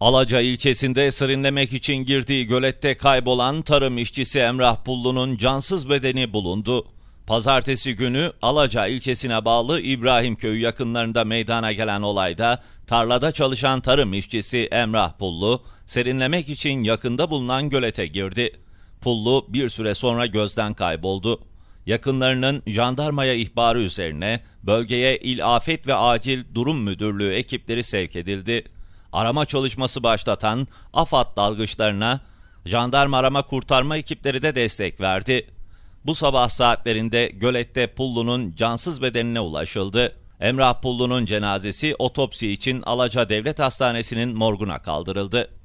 Alaca ilçesinde serinlemek için girdiği gölette kaybolan tarım işçisi Emrah Pullu'nun cansız bedeni bulundu. Pazartesi günü Alaca ilçesine bağlı İbrahim Köyü yakınlarında meydana gelen olayda tarlada çalışan tarım işçisi Emrah Pullu serinlemek için yakında bulunan gölete girdi. Pullu bir süre sonra gözden kayboldu. Yakınlarının jandarmaya ihbarı üzerine bölgeye İl Afet ve Acil Durum Müdürlüğü ekipleri sevk edildi. Arama çalışması başlatan AFAD dalgıçlarına jandarma arama kurtarma ekipleri de destek verdi. Bu sabah saatlerinde gölette Pullu'nun cansız bedenine ulaşıldı. Emrah Pullu'nun cenazesi otopsi için Alaca Devlet Hastanesi'nin morguna kaldırıldı.